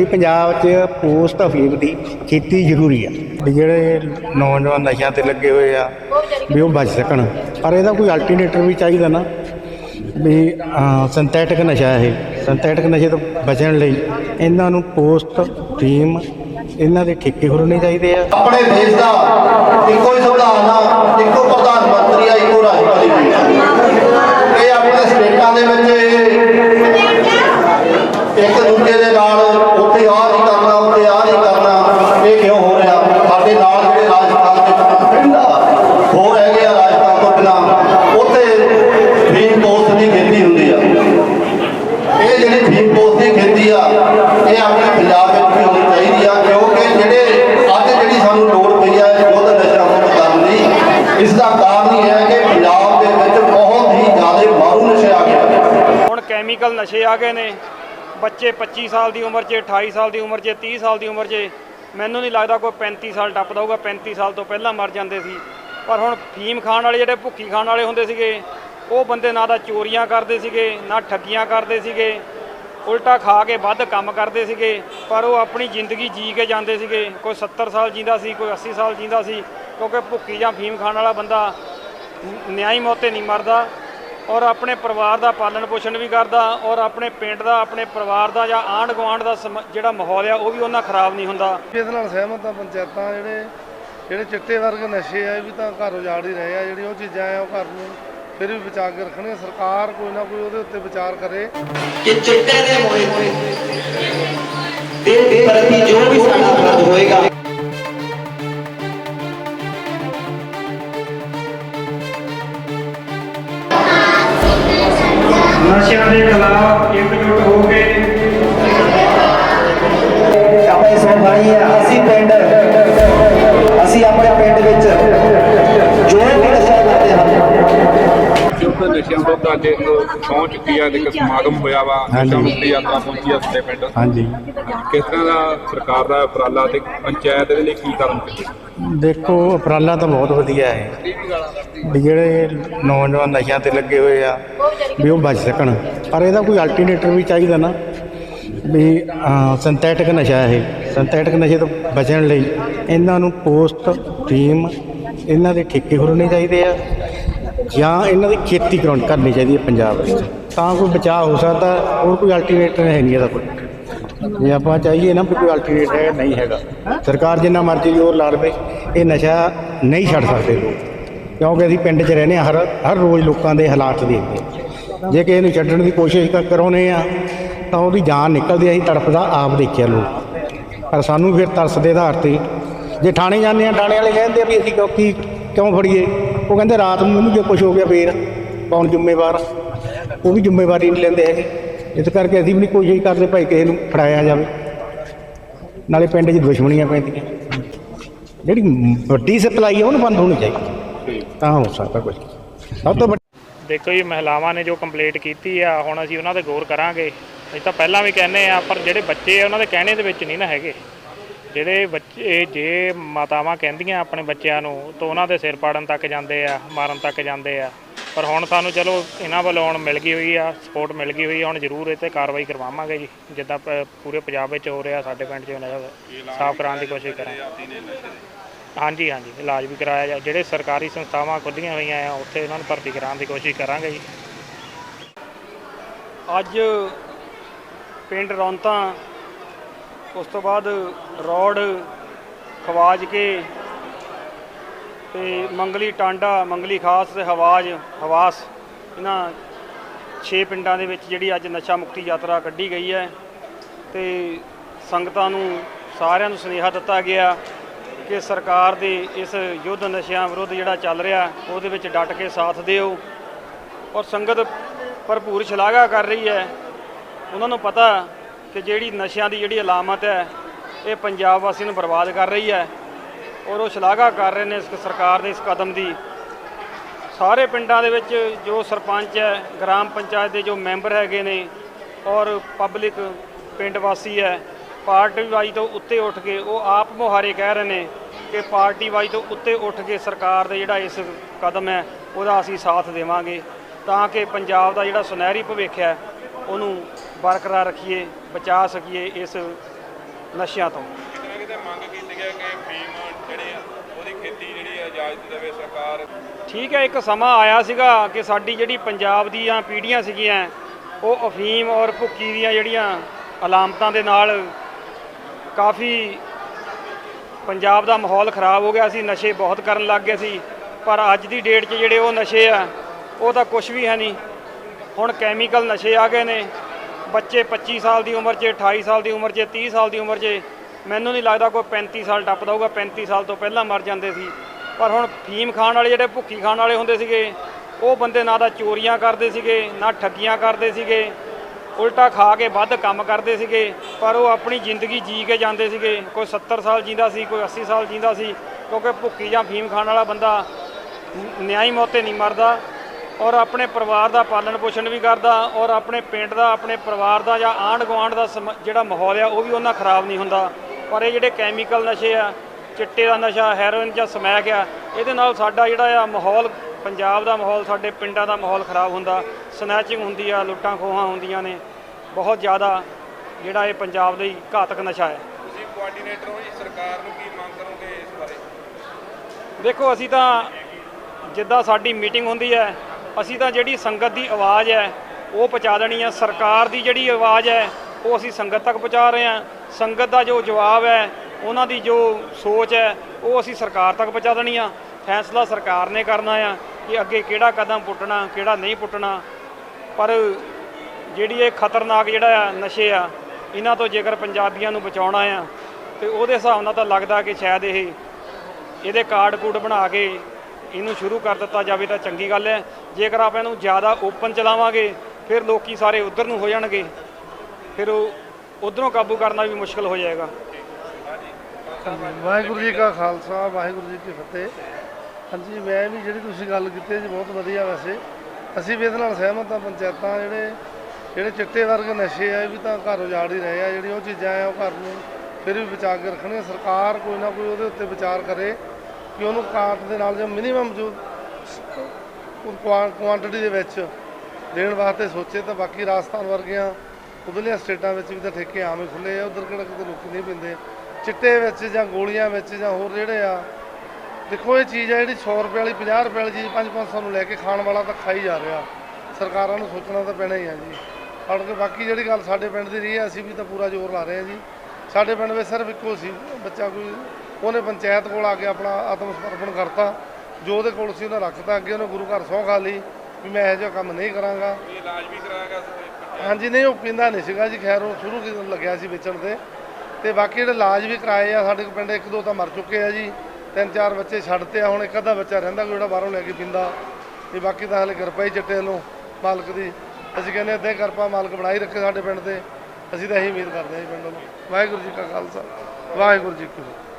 ਵੀ ਪੰਜਾਬ 'ਚ ਪੋਸਟ ਅਫੀਮ ਦੀ ਖੇਤੀ ਜ਼ਰੂਰੀ ਆ। ਵੀ ਜਿਹੜੇ ਨੌਜਵਾਨ ਨਸ਼ਿਆਂ ਤੇ ਲੱਗੇ ਹੋਏ ਆ, ਵੀ ਉਹ ਬਚ ਸਕਣ। ਪਰ ਇਹਦਾ ਕੋਈ ਅਲਟਰਨੇਟਿਵ ਵੀ ਚਾਹੀਦਾ ਨਾ, ਵੀ ਸਿੰਥੈਟਿਕ ਨਸ਼ਾ ਇਹ। ਸਿੰਥੈਟਿਕ ਨਸ਼ੇ ਤੋਂ ਬਚਣ ਲਈ ਇਹਨਾਂ ਨੂੰ ਪੋਸਟ ਅਫੀਮ ਇਹਨਾਂ ਦੇ ਠੇਕੇ ਖੋਲ੍ਹਣੇ ਚਾਹੀਦੇ ਆ। ਆਪਣੇ ਦੇਸ਼ ਦਾ ਇੱਕੋ ਹੀ ਸੰਵਿਧਾਨ ਆ, ਇੱਕੋ ਪ੍ਰਧਾਨ ਮੰਤਰੀ ਆ, ਇੱਕੋ ਰਾਸ਼ਟਰਪਤੀ ਇਹ ਆਪਣੇ ਸਟੇਟਾਂ ਦੇ ਵਿੱਚ ਇੱਕ ਦੂਜੇ ਦੇ ਨਾਲ ਉੱਥੇ ਆਹ ਨਹੀਂ ਕਰਨਾ, ਉੱਥੇ ਆਹ ਨਹੀਂ ਕਰਨਾ। ਇਹ ਕਿਉਂ ਹੋ ਰਿਹਾ? ਸਾਡੇ ਨਾਲ ਜਿਹੜੇ ਰਾਜਸਥਾਨ ਦੇ ਪਿੰਡ ਹੋਰ ਹੈਗੇ ਆ ਰਾਜਸਥਾਨ ਤੋਂ ਬਿਨਾਂ, ਉੱਥੇ ਫੀਮ ਪੋਸਟ ਦੀ ਖੇਤੀ ਹੁੰਦੀ ਆ। ਇਹ ਜਿਹੜੀ ਫੀਮ ਪੋਸਟ ਦੀ ਖੇਤੀ ਆ, ਇਹ ਆਪਣੇ ਪੰਜਾਬ ਵਿੱਚ ਵੀ ਹੋਣੀ ਚਾਹੀਦੀ ਆ, ਕਿਉਂਕਿ ਜਿਹੜੇ ਅੱਜ ਜਿਹੜੀ ਸਾਨੂੰ ਲੋੜ ਪਈ ਆ ਯੁੱਧ ਨਸ਼ਾ ਮੁਕਤ ਕਰਨ ਦੀ, ਇਸ ਦਾ ਕਾਰਨ ਹੀ ਹੈ ਕਿ ਪੰਜਾਬ ਦੇ ਵਿੱਚ ਬਹੁਤ ਹੀ ਜ਼ਿਆਦਾ ਮਾਰੂ ਨਸ਼ੇ ਆ ਗਏ ਹੁਣ ਕੈਮੀਕਲ ਨਸ਼ੇ ਆ ਗਏ ਨੇ। ਬੱਚੇ 25 ਸਾਲ ਦੀ ਉਮਰ 'ਚ 28 ਸਾਲ ਦੀ ਉਮਰ 'ਚ 30 ਸਾਲ ਦੀ ਉਮਰ 'ਚ, ਮੈਨੂੰ ਨਹੀਂ ਲੱਗਦਾ ਕੋਈ 35 ਸਾਲ ਟੱਪਦਾ ਹੋਊਗਾ। 35 ਸਾਲ ਤੋਂ ਪਹਿਲਾਂ ਮਰ ਜਾਂਦੇ ਸੀ। ਪਰ ਹੁਣ ਫੀਮ ਖਾਣ ਵਾਲੇ ਜਿਹੜੇ ਭੁੱਖੀ ਖਾਣ ਵਾਲੇ ਹੁੰਦੇ ਸੀਗੇ, ਉਹ ਬੰਦੇ ਨਾ ਤਾਂ ਚੋਰੀਆਂ ਕਰਦੇ ਸੀਗੇ, ਨਾ ਠੱਗੀਆਂ ਕਰਦੇ ਸੀਗੇ, ਉਲਟਾ ਖਾ ਕੇ ਵੱਧ ਕੰਮ ਕਰਦੇ ਸੀਗੇ, ਪਰ ਉਹ ਆਪਣੀ ਜ਼ਿੰਦਗੀ ਜੀ ਕੇ ਜਾਂਦੇ ਸੀਗੇ। ਕੋਈ 70 ਸਾਲ ਜੀਂਦਾ ਸੀ, ਕੋਈ 80 ਸਾਲ ਜੀਂਦਾ ਸੀ, ਕਿਉਂਕਿ ਭੁੱਖੀ ਜਾਂ ਫੀਮ ਖਾਣ ਵਾਲਾ ਬੰਦਾ ਨਿਆਈ ਮੌਤੇ ਨਹੀਂ ਮਰਦਾ। ਔਰ ਆਪਣੇ ਪਰਿਵਾਰ ਦਾ ਪਾਲਣ ਪੋਸ਼ਣ ਵੀ ਕਰਦਾ ਔਰ ਆਪਣੇ ਪਿੰਡ ਦਾ ਆਪਣੇ ਪਰਿਵਾਰ ਦਾ ਜਾਂ ਆਂਢ ਗੁਆਂਢ ਦਾ ਜਿਹੜਾ ਮਾਹੌਲ ਆ ਉਹ ਵੀ ਉਹਨਾਂ ਖਰਾਬ ਨਹੀਂ ਹੁੰਦਾ। ਇਸ ਨਾਲ ਸਹਿਮਤ ਆ ਪੰਚਾਇਤਾਂ ਜਿਹੜੇ ਜਿਹੜੇ ਚਿੱਟੇ ਵਰਗੇ ਨਸ਼ੇ ਆ ਇਹ ਵੀ ਤਾਂ ਘਰ ਉਜਾੜ ਹੀ ਰਹੇ ਆ ਜਿਹੜੀ ਉਹ ਚੀਜ਼ਾਂ ਆ ਉਹ ਘਰ ਨੂੰ ਫਿਰ ਵੀ ਬਚਾ ਕੇ ਰੱਖਣਗੇ। ਸਰਕਾਰ ਕੋਈ ਨਾ ਕੋਈ ਉਹਦੇ ਉੱਤੇ ਵਿਚਾਰ ਕਰੇ। ਕਿ ਚਿੱਟੇ ਦੇ ਮੋਏ ਦੇ ਪ੍ਰਤੀ ਜੋ ਵੀ ਸਾਡਾ ਫਰਜ਼ ਹੋਏਗਾ ਨਸ਼ਿਆਂ ਦੇ ਖਿਲਾਫ ਇਕਜੁੱਟ ਹੋ ਕੇ ਆਪਣੇ ਸੋਭਾਈ ਆ ਅਸੀਂ ਪਿੰਡ ਨਸ਼ਿਆਂ ਵਿਰੁੱਧ ਅੱਜ ਇੱਕ ਪਹੁੰਚ ਚੁੱਕੀ ਹੈ ਇੱਕ ਸਮਾਗਮ ਹੋਇਆ ਵਾ ਹਾਂਜੀ। ਨਸ਼ਾ ਮੁਕਤੀ ਯਾਤਰਾ ਪਹੁੰਚੀ ਆ ਸਾਡੇ ਪਿੰਡ। ਹਾਂਜੀ। ਕਿਸ ਤਰ੍ਹਾਂ ਦਾ ਸਰਕਾਰ ਦਾ ਉਪਰਾਲਾ ਤੇ ਪੰਚਾਇਤ ਦੇ ਲਈ ਕੀ ਕਦਮ ਚੁੱਕੇ ਦੇਖੋ ਉਪਰਾਲਾ ਤਾਂ ਬਹੁਤ ਵਧੀਆ ਹੈ। ਵੀ ਜਿਹੜੇ ਨੌਜਵਾਨ ਨਸ਼ਿਆਂ ਤੇ ਲੱਗੇ ਹੋਏ ਆ ਵੀ ਉਹ ਬਚ ਸਕਣ। ਪਰ ਇਹਦਾ ਕੋਈ ਅਲਟਰਨੇਟਿਵ ਵੀ ਚਾਹੀਦਾ ਨਾ ਵੀ ਸਿੰਥੈਟਿਕ ਨਸ਼ਾ ਇਹ। ਸਿੰਥੈਟਿਕ ਨਸ਼ੇ ਤੋਂ ਬਚਣ ਲਈ ਇਹਨਾਂ ਨੂੰ ਪੋਸਟ ਫੀਮ ਇਹਨਾਂ ਦੇ ਠੇਕੇ ਖੋਲ੍ਹਣੇ ਚਾਹੀਦੇ ਆ। ਜਾਂ ਇਹਨਾਂ ਦੀ ਖੇਤੀ ਕਰਾਉਣੀ ਕਰਨੀ ਚਾਹੀਦੀ ਹੈ ਪੰਜਾਬ ਵਿੱਚ। ਤਾਂ ਕੋਈ ਬਚਾਅ ਹੋ ਸਕਦਾ ਹੋਰ ਕੋਈ ਅਲਟਰਨੇਟਿਵ ਹੈ ਨਹੀਂ ਇਹਦਾ ਕੋਈ। ਜੇ ਆਪਾਂ ਚਾਹੀਏ ਨਾ ਵੀ ਕੋਈ ਅਲਟਰਨੇਟ ਹੈ ਨਹੀਂ ਹੈਗਾ। ਸਰਕਾਰ ਜਿੰਨਾ ਮਰਜ਼ੀ ਜ਼ੋਰ ਲਾ ਲਵੇ ਇਹ ਨਸ਼ਾ ਨਹੀਂ ਛੱਡ ਸਕਦੇ ਲੋਕ। ਕਿਉਂਕਿ ਅਸੀਂ ਪਿੰਡ 'ਚ ਰਹਿੰਦੇ ਹਾਂ ਹਰ ਹਰ ਰੋਜ਼ ਲੋਕਾਂ ਦੇ ਹਾਲਾਤ ਦੇਖਦੇ ਹਾਂ। ਜੇ ਕਿਸੇ ਨੂੰ ਛੱਡਣ ਦੀ ਕੋਸ਼ਿਸ਼ ਕਰ- ਕਰਾਉਂਦੇ ਆ ਤਾਂ ਉਹਦੀ ਜਾਨ ਨਿਕਲਦੀ ਆ, ਅਸੀਂ ਤੜਫਦਾ ਆਪ ਦੇਖਿਆ ਲੋਕ। ਪਰ ਸਾਨੂੰ ਫਿਰ ਤਰਸ ਦੇ ਆਧਾਰ ਤੇ ਜੇ ਥਾਣੇ ਜਾਂਦੇ ਆ ਥਾਣੇ ਵਾਲੇ ਕਹਿੰਦੇ ਆ ਵੀ ਅਸੀਂ ਕਿਉਂ ਕੀ ਕਿਉਂ ਫੜੀਏ? ਉਹ ਕਹਿੰਦੇ ਰਾਤ ਨੂੰ ਇਹਨੂੰ ਜੇ ਕੁਝ ਹੋ ਗਿਆ ਫੇਰ ਕੌਣ ਜ਼ਿੰਮੇਵਾਰ। ਉਹ ਵੀ ਜ਼ਿੰਮੇਵਾਰੀ ਨਹੀਂ ਲੈਂਦੇ ਹੈਗੇ। ਇਸ ਕਰਕੇ ਅਸੀਂ ਵੀ ਨਹੀਂ ਕੋਸ਼ਿਸ਼ ਕਰਦੇ ਭਾਈ ਕਿਸੇ ਨੂੰ ਫੜਾਇਆ ਜਾਵੇ। ਨਾਲੇ ਪਿੰਡ 'ਚ ਦੁਸ਼ਮਣੀਆਂ ਪੈਂਦੀਆਂ। ਜਿਹੜੀ ਵੱਡੀ ਸਪਲਾਈ ਆ, ਉਹਨੂੰ ਬੰਦ ਹੋਣੀ ਚਾਹੀਦੀ। ਤਾਂ ਹੋ ਸਕਦਾ ਕੁਝ ਸਭ ਤੋਂ ਵੱਡੀ ਦੇਖੋ ਜੀ, ਮਹਿਲਾਵਾਂ ਨੇ ਜੋ ਕੰਪਲੇਂਟ ਕੀਤੀ ਆ, ਹੁਣ ਅਸੀਂ ਉਹਨਾਂ ਤੇ ਗੌਰ ਕਰਾਂਗੇ। ਅਸੀਂ ਤਾਂ ਪਹਿਲਾਂ ਵੀ ਕਹਿੰਦੇ ਆ, ਪਰ ਜਿਹੜੇ ਬੱਚੇ ਆ, ਉਹਨਾਂ ਦੇ ਕਹਿਣੇ ਦੇ ਵਿੱਚ ਨਹੀਂ ਨਾ ਹੈਗੇ। ਜਿਹੜੇ ਬੱਚੇ ਜੇ ਮਾਤਾਵਾਂ ਕਹਿੰਦੀਆਂ ਆਪਣੇ ਬੱਚਿਆਂ ਨੂੰ ਤਾਂ ਉਹਨਾਂ ਦੇ ਸਿਰ ਪਾੜਨ ਤੱਕ ਜਾਂਦੇ ਆ, ਮਾਰਨ ਤੱਕ ਜਾਂਦੇ ਆ। ਪਰ ਹੁਣ ਸਾਨੂੰ ਚਲੋ ਇਹਨਾਂ ਵੱਲੋਂ ਹੁਣ ਮਿਲ ਗਈ ਹੋਈ ਆ ਸਪੋਰਟ ਮਿਲ ਗਈ ਹੋਈ ਆ, ਹੁਣ ਜ਼ਰੂਰ ਇਹ ਤੇ ਕਾਰਵਾਈ ਕਰਵਾਵਾਂਗੇ ਜੀ, ਜਿੱਦਾਂ ਪ- ਪੂਰੇ ਪੰਜਾਬ ਵਿੱਚ ਹੋ ਰਿਹਾ, ਸਾਡੇ ਪਿੰਡ 'ਚ ਨਸ਼ਾ ਸਾਫ਼ ਕਰਾਉਣ ਦੀ ਕੋਸ਼ਿਸ਼ ਕਰਾਂਗੇ। ਹਾਂਜੀ ਹਾਂਜੀ, ਇਲਾਜ ਵੀ ਕਰਾਇਆ ਜਾ, ਜਿਹੜੇ ਸਰਕਾਰੀ ਸੰਸਥਾਵਾਂ ਖੁੱਲੀਆਂ ਹੋਈਆਂ ਆ, ਉੱਥੇ ਇਹਨਾਂ ਨੂੰ ਭਰਤੀ ਕਰਾਉਣ ਦੀ ਕੋਸ਼ਿਸ਼ ਕਰਾਂਗੇ ਜੀ। ਅੱਜ ਪਿੰਡ ਰੌਂਤਾ ਉਸ ਤੋਂ ਬਾਅਦ ਰੋਡ ਖਵਾਜ ਕੇ ਤੇ ਮੰਗਲੀ ਟਾਂਡਾ, ਮੰਗਲੀ ਖਾਸ ਤੇ ਹਵਾਜ, ਹਵਾਸ, ਇਹਨਾਂ ਛੇ ਪਿੰਡਾਂ ਦੇ ਵਿੱਚ ਜਿਹੜੀ ਅੱਜ ਨਸ਼ਾ ਮੁਕਤੀ ਯਾਤਰਾ ਕੱਢੀ ਗਈ ਹੈ ਤੇ ਸੰਗਤਾਂ ਨੂੰ ਸਾਰਿਆਂ ਨੂੰ ਸੁਨੇਹਾ ਦਿੱਤਾ ਗਿਆ ਕਿ ਸਰਕਾਰ ਦੇ ਇਸ ਯੁੱਧ ਨਸ਼ਿਆਂ ਵਿਰੁੱਧ ਜਿਹੜਾ ਚੱਲ ਰਿਹਾ, ਉਹਦੇ ਵਿੱਚ ਡਟ ਕੇ ਸਾਥ ਦਿਓ। ਔਰ ਸੰਗਤ ਭਰਪੂਰ ਸ਼ਲਾਘਾ ਕਰ ਰਹੀ ਹੈ। ਉਹਨਾਂ ਨੂੰ ਪਤਾ ਕਿ ਜਿਹੜੀ ਨਸ਼ਿਆਂ ਦੀ ਜਿਹੜੀ ਅਲਾਮਤ ਹੈ, ਇਹ ਪੰਜਾਬ ਵਾਸੀਆਂ ਨੂੰ ਬਰਬਾਦ ਕਰ ਰਹੀ ਹੈ ਔਰ ਉਹ ਸ਼ਲਾਘਾ ਕਰ ਰਹੇ ਨੇ ਇਸ ਸਰਕਾਰ ਦੇ ਇਸ ਕਦਮ ਦੀ। ਸਾਰੇ ਪਿੰਡਾਂ ਦੇ ਵਿੱਚ ਜੋ ਸਰਪੰਚ ਹੈ, ਗ੍ਰਾਮ ਪੰਚਾਇਤ ਦੇ ਜੋ ਮੈਂਬਰ ਹੈਗੇ ਨੇ ਔਰ ਪਬਲਿਕ ਪਿੰਡ ਵਾਸੀ ਹੈ, ਪਾਰਟੀ ਵਾਈ ਤੋਂ ਉੱਤੇ ਉੱਠ ਕੇ ਉਹ ਆਪ ਮੁਹਾਰੇ ਕਹਿ ਰਹੇ ਨੇ ਕਿ ਪਾਰਟੀ ਵਾਈ ਤੋਂ ਉੱਤੇ ਉੱਠ ਕੇ ਸਰਕਾਰ ਦੇ ਜਿਹੜਾ ਇਸ ਕਦਮ ਹੈ, ਉਹਦਾ ਅਸੀਂ ਸਾਥ ਦੇਵਾਂਗੇ ਤਾਂ ਕਿ ਪੰਜਾਬ ਦਾ ਜਿਹੜਾ ਸੁਨਹਿਰੀ ਭਵਿੱਖ ਹੈ ਉਹਨੂੰ ਬਰਕਰਾਰ ਰੱਖੀਏ ਬਚਾ ਸਕੀਏ ਇਸ ਨਸ਼ਿਆਂ ਤੋਂ। ਕਿਤੇ ਨਾ ਕਿਤੇ ਮੰਗ ਕੀਤੀ ਹੈ ਕਿ ਫੀਮ ਜਿਹੜੀ ਆ ਉਹਦੀ ਖੇਤੀ ਜਿਹੜੀ ਆ ਇਜਾਜ਼ਤ ਦੇਵੇ ਸਰਕਾਰ? ਠੀਕ ਹੈ ਇੱਕ ਸਮਾਂ ਆਇਆ ਸੀਗਾ ਕਿ ਸਾਡੀ ਜਿਹੜੀ ਪੰਜਾਬ ਦੀਆਂ ਪੀੜ੍ਹੀਆਂ ਸੀਗੀਆਂ ਉਹ ਅਫੀਮ ਔਰ ਭੁੱਕੀ ਦੀਆਂ ਜਿਹੜੀਆਂ ਅਲਾਮਤਾਂ ਦੇ ਨਾਲ ਕਾਫੀ ਪੰਜਾਬ ਦਾ ਮਾਹੌਲ ਖਰਾਬ ਹੋ ਗਿਆ ਸੀ ਨਸ਼ੇ ਬਹੁਤ ਕਰਨ ਲੱਗ ਗਏ ਸੀ ਪਰ ਅੱਜ ਦੀ ਡੇਟ 'ਚ ਜਿਹੜੇ ਉਹ ਨਸ਼ੇ ਆ ਉਹ ਤਾਂ ਕੁਝ ਵੀ ਹੈ ਨਹੀਂ। ਹੁਣ ਕੈਮੀਕਲ ਨਸ਼ੇ ਆ ਗਏ ਨੇ। ਬੱਚੇ 25 ਸਾਲ ਦੀ ਉਮਰ 'ਚ 28 ਸਾਲ ਦੀ ਉਮਰ 'ਚ 30 ਸਾਲ ਦੀ ਉਮਰ 'ਚ, ਮੈਨੂੰ ਨਹੀਂ ਲੱਗਦਾ ਕੋਈ 35 ਸਾਲ ਟੱਪਦਾ ਹੋਊਗਾ। 35 ਸਾਲ ਤੋਂ ਪਹਿਲਾਂ ਮਰ ਜਾਂਦੇ ਸੀ। ਪਰ ਹੁਣ ਫੀਮ ਖਾਣ ਵਾਲੇ ਜਿਹੜੇ ਭੁੱਖੀ ਖਾਣ ਵਾਲੇ ਹੁੰਦੇ ਸੀਗੇ, ਉਹ ਬੰਦੇ ਨਾ ਤਾਂ ਚੋਰੀਆਂ ਕਰਦੇ ਸੀਗੇ, ਨਾ ਠੱਗੀਆਂ ਕਰਦੇ ਸੀਗੇ। ਉਲਟਾ ਖਾ ਕੇ ਵੱਧ ਕੰਮ ਕਰਦੇ ਸੀਗੇ, ਪਰ ਉਹ ਆਪਣੀ ਜ਼ਿੰਦਗੀ ਜੀ ਕੇ ਜਾਂਦੇ ਸੀਗੇ। ਕੋਈ 70 ਸਾਲ ਜੀਂਦਾ ਸੀ, ਕੋਈ 80 ਸਾਲ ਜੀਂਦਾ ਸੀ, ਕਿਉਂਕਿ ਭੁੱਖੀ ਜਾਂ ਫੀਮ ਖਾਣ ਵਾਲਾ ਬੰਦਾ ਨਿਆਈ ਮੌਤੇ ਨਹੀਂ ਮਰਦਾ। ਔਰ ਆਪਣੇ ਪਰਿਵਾਰ ਦਾ ਪਾਲਣ ਪੋਸ਼ਣ ਵੀ ਕਰਦਾ ਔਰ ਆਪਣੇ ਪਿੰਡ ਦਾ ਆਪਣੇ ਪਰਿਵਾਰ ਦਾ ਜਾਂ ਆਂਢ ਗੁਆਂਢ ਦਾ ਜਿਹੜਾ ਮਾਹੌਲ ਆ ਉਹ ਵੀ ਉਹਨਾਂ ਖਰਾਬ ਨਹੀਂ ਹੁੰਦਾ। ਪਰ ਇਹ ਜਿਹੜੇ ਕੈਮੀਕਲ ਨਸ਼ੇ ਆ ਚਿੱਟੇ ਦਾ ਨਸ਼ਾ ਹੈਰੋਇਨ ਜਾਂ ਸਮੈਕ ਆ ਇਹਦੇ ਨਾਲ ਸਾਡਾ ਜਿਹੜਾ ਆ ਮਾਹੌਲ ਪੰਜਾਬ ਦਾ ਮਾਹੌਲ ਸਾਡੇ ਪਿੰਡਾਂ ਦਾ ਮਾਹੌਲ ਖਰਾਬ ਹੁੰਦਾ। ਸਨੈਚਿੰਗ ਹੁੰਦੀ ਆ ਲੁੱਟਾਂ ਖੋਹਾਂ ਹੁੰਦੀਆਂ ਨੇ। ਬਹੁਤ ਜ਼ਿਆਦਾ ਜਿਹੜਾ ਇਹ ਪੰਜਾਬ ਲਈ ਘਾਤਕ ਨਸ਼ਾ ਹੈ। ਤੁਸੀਂ ਕੋਆਰਡੀਨੇਟਰ ਹੋ ਜੀ ਸਰਕਾਰ ਨੂੰ ਕੀ ਮੰਗ ਕਰੋਗੇ ਇਸ ਬਾਰੇ? ਦੇਖੋ ਅਸੀਂ ਤਾਂ ਜਿੱਦਾਂ ਸਾਡੀ ਮੀਟਿੰਗ ਹੁੰਦੀ ਹੈ ਅਸੀਂ ਤਾਂ ਜਿਹੜੀ ਸੰਗਤ ਦੀ ਆਵਾਜ਼ ਹੈ, ਉਹ ਪਹੁੰਚਾ ਦੇਣੀ ਹੈ ਸਰਕਾਰ ਦੀ ਜਿਹੜੀ ਆਵਾਜ਼ ਹੈ, ਉਹ ਅਸੀਂ ਸੰਗਤ ਤੱਕ ਪਹੁੰਚਾ ਰਹੇ ਹਾਂ ਸੰਗਤ ਦਾ ਜੋ ਜਵਾਬ ਹੈ, ਉਹਨਾਂ ਦੀ ਜੋ ਸੋਚ ਹੈ, ਉਹ ਅਸੀਂ ਸਰਕਾਰ ਤੱਕ ਪਹੁੰਚਾ ਦੇਣੀ ਆ। ਫੈਸਲਾ ਸਰਕਾਰ ਨੇ ਕਰਨਾ ਆ ਕਿ ਅੱਗੇ ਕਿਹੜਾ ਕਦਮ ਪੁੱਟਣਾ, ਕਿਹੜਾ ਨਹੀਂ ਪੁੱਟਣਾ। ਪਰ ਜਿਹੜੀ ਇਹ ਖਤਰਨਾਕ ਜਿਹੜਾ ਆ ਨਸ਼ੇ ਆ, ਇਹਨਾਂ ਤੋਂ ਜੇਕਰ ਪੰਜਾਬੀਆਂ ਨੂੰ ਬਚਾਉਣਾ ਆ, ਤੇ ਉਹਦੇ ਹਿਸਾਬ ਨਾਲ ਤਾਂ ਲੱਗਦਾ ਕਿ ਸ਼ਾਇਦ ਇਹ ਇਹਦੇ ਕਾਰਡ ਕੂਡ ਬਣਾ ਕੇ ਇਹਨੂੰ ਸ਼ੁਰੂ ਕਰ ਦਿੱਤਾ ਜਾਵੇ ਤਾਂ ਚੰਗੀ ਗੱਲ ਹੈ। ਜੇਕਰ ਆਪਾਂ ਇਹਨੂੰ ਜ਼ਿਆਦਾ ਓਪਨ ਚਲਾਵਾਂਗੇ, ਫਿਰ ਲੋਕੀ ਸਾਰੇ ਉਧਰ ਨੂੰ ਹੋ ਜਾਣਗੇ। ਫਿਰ ਉਹ ਉਧਰੋਂ ਕਾਬੂ ਕਰਨਾ ਵੀ ਮੁਸ਼ਕਲ ਹੋ ਜਾਏਗਾ। ਵਾਹਿਗੁਰੂ ਜੀ ਕਾ ਖਾਲਸਾ, ਵਾਹਿਗੁਰੂ ਜੀ ਕੀ ਫਤਿਹ। ਹਾਂਜੀ, ਮੈਂ ਵੀ ਜਿਹੜੀ ਤੁਸੀਂ ਗੱਲ ਕੀਤੀ ਹੈ ਜੀ, ਬਹੁਤ ਵਧੀਆ ਵੈਸੇ। ਅਸੀਂ ਵੀ ਇਹਦੇ ਨਾਲ ਸਹਿਮਤ ਹਾਂ, ਪੰਚਾਇਤਾਂ ਜਿਹੜੇ ਜਿਹੜੇ ਚਿੱਟੇ ਵਰਗੇ ਨਸ਼ੇ ਆ, ਇਹ ਵੀ ਤਾਂ ਘਰ ਉਜਾੜ ਹੀ ਰਹੇ ਆ। ਜਿਹੜੀ ਉਹ ਚੀਜ਼ਾਂ ਆ, ਉਹ ਘਰ ਨੂੰ ਫਿਰ ਵੀ ਬਚਾ ਕੇ ਰੱਖਣੀਆਂ ਸਰਕਾਰ ਕੋਈ ਨਾ ਕੋਈ ਉਹਦੇ ਉੱਤੇ ਵਿਚਾਰ ਕਰੇ। ਕਿ ਉਹਨੂੰ ਕਾਂਟ ਦੇ ਨਾਲ ਜਾਂ ਮਿਨੀਮਮ ਜੋ ਕੁਆਂਟੀਟੀ ਦੇ ਵਿੱਚ ਦੇਣ ਵਾਸਤੇ ਸੋਚੇ ਤਾਂ ਬਾਕੀ ਰਾਜਸਥਾਨ ਵਰਗੀਆਂ ਉਧਰਲੀਆਂ ਸਟੇਟਾਂ ਵਿੱਚ ਵੀ ਤਾਂ ਠੇਕੇ ਆਮ ਹੀ ਖੁੱਲੇ ਆ, ਉਧਰ ਕਿਹੜਾ ਕਿਤੇ ਲੋਕੀ ਨਹੀਂ ਪਿੰਦੇ। ਚਿੱਟੇ ਵਿੱਚ ਜਾਂ ਗੋਲੀਆਂ ਵਿੱਚ ਜਾਂ ਹੋਰ ਜਿਹੜੇ ਆ, ਦੇਖੋ ਇਹ ਚੀਜ਼ ਆ ਜਿਹੜੀ 100 ਰੁਪਏ ਵਾਲੀ 50 ਰੁਪਏ ਵਾਲੀ ਚੀਜ਼ 5-500 ਨੂੰ ਲੈ ਕੇ ਖਾਣ ਵਾਲਾ ਤਾਂ ਖਾਈ ਜਾ ਰਿਹਾ। ਸਰਕਾਰਾਂ ਨੂੰ ਸੋਚਣਾ ਤਾਂ ਪੈਣਾ ਹੀ ਆ ਜੀ। ਔਰ ਕਿ ਬਾਕੀ ਜਿਹੜੀ ਗੱਲ ਸਾਡੇ ਪਿੰਡ ਦੀ ਰਹੀ ਹੈ, ਅਸੀਂ ਵੀ ਤਾਂ ਪੂਰਾ ਜ਼ੋਰ ਲਾ ਰਹੇ ਹਾਂ ਜੀ। ਸਾਡੇ ਪਿੰਡ ਵਿੱਚ ਸਿਰਫ ਇੱਕੋ ਸੀ ਬੱਚਾ ਕੋਈ ਉਹਨੇ ਪੰਚਾਇਤ ਕੋਲ ਆ ਕੇ ਆਪਣਾ ਆਤਮ ਸਮਰਪਣ ਕਰਤਾ। ਜੋ ਉਹਦੇ ਕੋਲ ਸੀ ਉਹਨੇ ਰੱਖਤਾ। ਅੱਗੇ ਉਹਨੇ ਗੁਰੂ ਘਰ ਸਹੁੰ ਖਾ ਲਈ ਵੀ ਮੈਂ ਇਹੋ ਜਿਹਾ ਕੰਮ ਨਹੀਂ ਕਰਾਂਗਾ। ਇਲਾਜ ਵੀ ਸੀ ਹਾਂਜੀ ਨਹੀਂ ਉਹ ਪੀਂਦਾ ਨਹੀਂ ਸੀਗਾ ਜੀ। ਖੈਰ ਉਹ ਸ਼ੁਰੂ ਕਿਦੋਂ ਲੱਗਿਆ ਸੀ ਵੇਚਣ ਤੇ। ਤੇ ਬਾਕੀ ਜਿਹੜੇ ਇਲਾਜ ਵੀ ਕਰਾਏ ਆ ਸਾਡੇ ਪਿੰਡ ਇੱਕ ਦੋ ਤਾਂ ਮਰ ਚੁੱਕੇ ਆ ਜੀ। ਤਿੰਨ ਚਾਰ ਬੱਚੇ ਛੱਡਤੇ ਆ। ਹੁਣ ਇੱਕ ਅੱਧਾ ਬੱਚਾ ਰਹਿੰਦਾ ਕੋਈ ਜਿਹੜਾ ਬਾਹਰੋਂ ਲੈ ਕੇ ਪੀਂਦਾ। ਤੇ ਬਾਕੀ ਤਾਂ ਹਲੇ ਕਿਰਪਾ ਹੀ ਚਿੱਟੇ ਵੱਲੋਂ ਮਾਲਕ ਦੀ। ਅਸੀਂ ਕਹਿੰਦੇ ਅੱਧੇ ਕਿਰਪਾ ਮਾਲਕ ਬਣਾਈ ਰੱਖੇ ਸਾਡੇ ਪਿੰਡ ਤੇ। ਅਸੀਂ ਤਾਂ ਇਹੀ ਉਮੀਦ ਕਰਦੇ ਹਾਂ ਜੀ ਪਿੰਡ ਵੱਲੋਂ ਵਾਹਿਗੁਰੂ ਜੀ ਕਾ ਖਾਲਸਾ, ਵਾਹਿਗੁਰੂ ਜੀ ਕੀ ਫਤਿਹ।